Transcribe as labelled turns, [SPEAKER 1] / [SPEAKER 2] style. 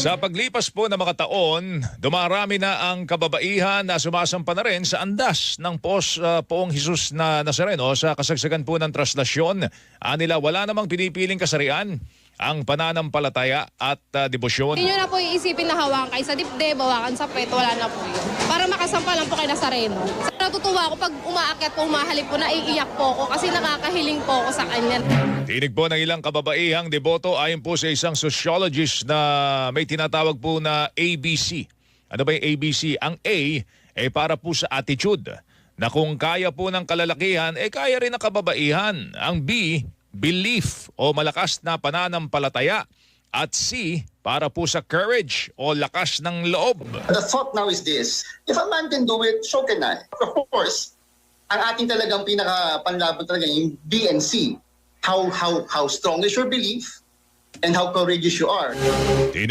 [SPEAKER 1] Sa paglipas po ng mga taon, dumarami na ang kababaihan na sumasampa na rin sa andas ng pos uh, poong Jesus na Nazareno sa kasagsagan po ng traslasyon. Anila wala namang pinipiling kasarian ang pananampalataya at uh, debosyon.
[SPEAKER 2] Hindi na po iisipin na hawakan kayo sa dibdib, hawakan sa pet, wala na po yun. Para makasampa lang po kay Nazareno. Natutuwa ako pag umaakyat po, umahalik po, naiiyak po ako kasi nakakahiling po ako sa kanya.
[SPEAKER 1] Tinig po ng ilang kababaihang deboto ayon po sa isang sociologist na may tinatawag po na ABC. Ano ba yung ABC? Ang A ay para po sa attitude na kung kaya po ng kalalakihan, eh kaya rin ng kababaihan. Ang B, belief o malakas na pananampalataya. At C, para po sa courage o lakas ng loob.
[SPEAKER 3] The thought now is this, if a man can do it, so can I. Of course, ang ating talagang pinaka-panlaban talaga yung B and C. How, how, how strong is your belief and how courageous you are.
[SPEAKER 1] Tinig